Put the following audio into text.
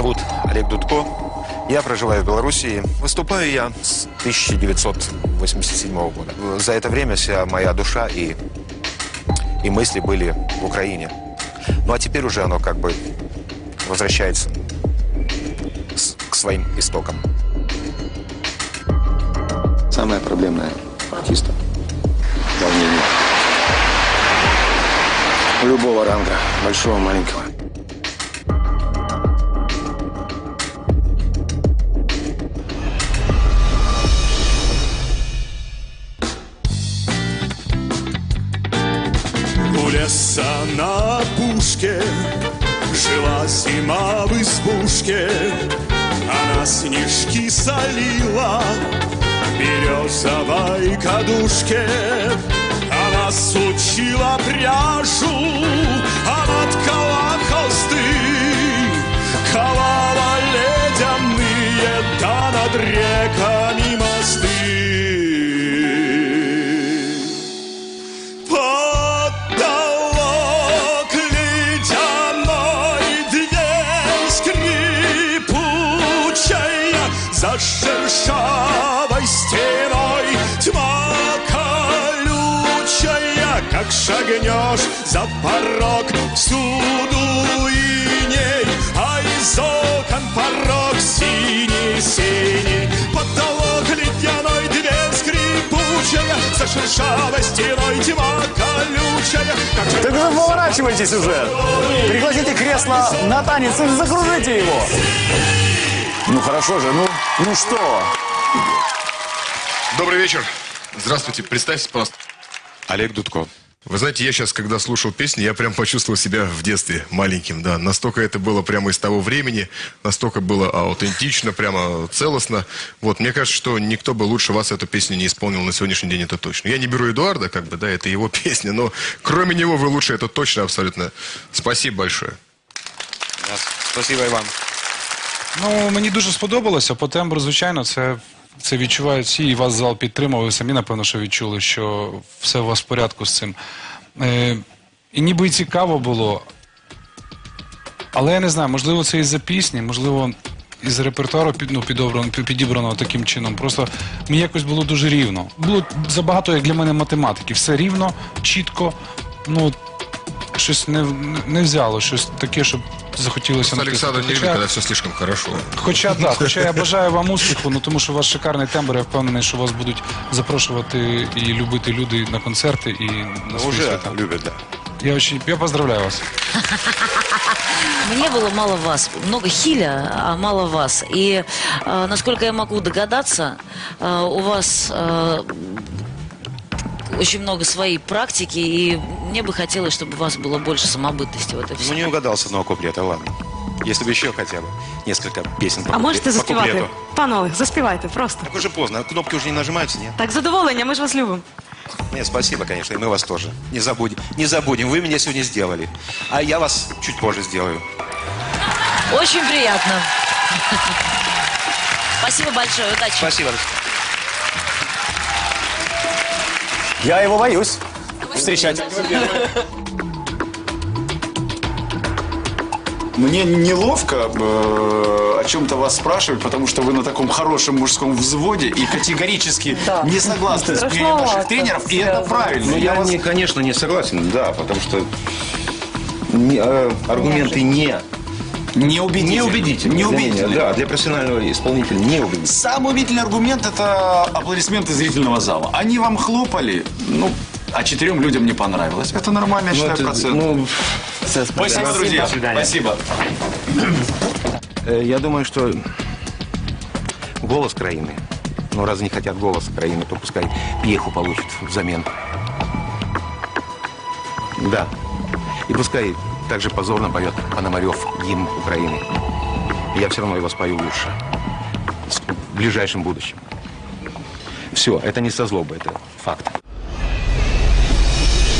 зовут Олег Дудко. Я проживаю в Белоруссии. Выступаю я с 1987 года. За это время вся моя душа и, и мысли были в Украине. Ну а теперь уже оно как бы возвращается с- к своим истокам. Самое проблемное артиста – волнение. Любого ранга, большого, маленького. Опушке Жила зима в избушке. Она снежки солила в Березовой кадушке. Она сучила пряжу Она ткала холсты За шершавой стеной тьма колючая, Как шагнешь за порог, всюду иней, А из окон порог синий-синий. Потолок ледяной, дверь скрипучая, За шершавой стеной тьма колючая, Как Так вы поворачивайте сюжет. Пригласите кресло на танец и закружите его. Ну хорошо же, ну, ну что? Добрый вечер. Здравствуйте. Представьтесь, пожалуйста. Олег Дудко. Вы знаете, я сейчас, когда слушал песни, я прям почувствовал себя в детстве маленьким, да. Настолько это было прямо из того времени, настолько было аутентично, прямо целостно. Вот, мне кажется, что никто бы лучше вас эту песню не исполнил на сегодняшний день, это точно. Я не беру Эдуарда, как бы, да, это его песня, но кроме него вы лучше, это точно, абсолютно. Спасибо большое. Спасибо и вам. Ну, мені дуже сподобалося. По тембру, звичайно, це, це відчувають всі, і вас зал підтримав. Ви самі, напевно, що відчули, що все у вас в порядку з цим. Е, і ніби й цікаво було. Але я не знаю, можливо, це із-за пісні, можливо, із репертуару під, ну, підобрано, таким чином. Просто мені якось було дуже рівно. Було забагато, як для мене, математики. Все рівно, чітко. Ну, щось не, не взяло, щось таке, щоб захотілося Александр не натиснути. любит, Хоча- когда все слишком хорошо. Хоча так, хоча я бажаю вам успіху, ну тому що у вас шикарний тембр, я впевнений, що вас будуть запрошувати і любити люди на концерти і на свої Уже свята. любят, да. Я очень, я поздравляю вас. Мне было мало вас. Много хиля, а мало вас. И, э, насколько я могу догадаться, э, у вас э, очень много своей практики, и мне бы хотелось, чтобы у вас было больше самобытности в это Ну не угадал с одного куплета, ладно. Если бы еще хотя бы несколько песен по, А можете по заспівати? куплету. Пане Олег, заспівайте просто. Так уже поздно, кнопки уже не нажимаются, нет? Так, задоволення, ми ж вас любимо. Нет, спасибо, конечно, и мы вас тоже. Не забудем, не забудем, вы меня сегодня сделали. А я вас чуть позже сделаю. Очень приятно. Спасибо большое, удачи. Спасибо. Я его боюсь встречать. Мне неловко э, о чем-то вас спрашивать, потому что вы на таком хорошем мужском взводе и категорически не согласны с мнением наших тренеров, и это правильно. Ну, я, вас- не, конечно, не согласен, да, потому что не- э, аргументы не, неубедительны. неубедительны. для меня, Неубедительны. Да, для профессионального исполнителя неубедительны. Самый убедительный аргумент – это аплодисменты зрительного зала. Они вам хлопали, ну, а четырем людям не понравилось. Это нормально, я Ну, считаю, это, процент. ну, Спасибо, друзья. Спасибо. Э, Я думаю, что голос Краины, ну раз не хотят голос Краины, то пускай пьеху получат взамен. Да. И пускай также позорно поет Пономарев гимн Украины. Я все равно его спою лучше. В ближайшем будущем. Все, это не со злобы, это факт.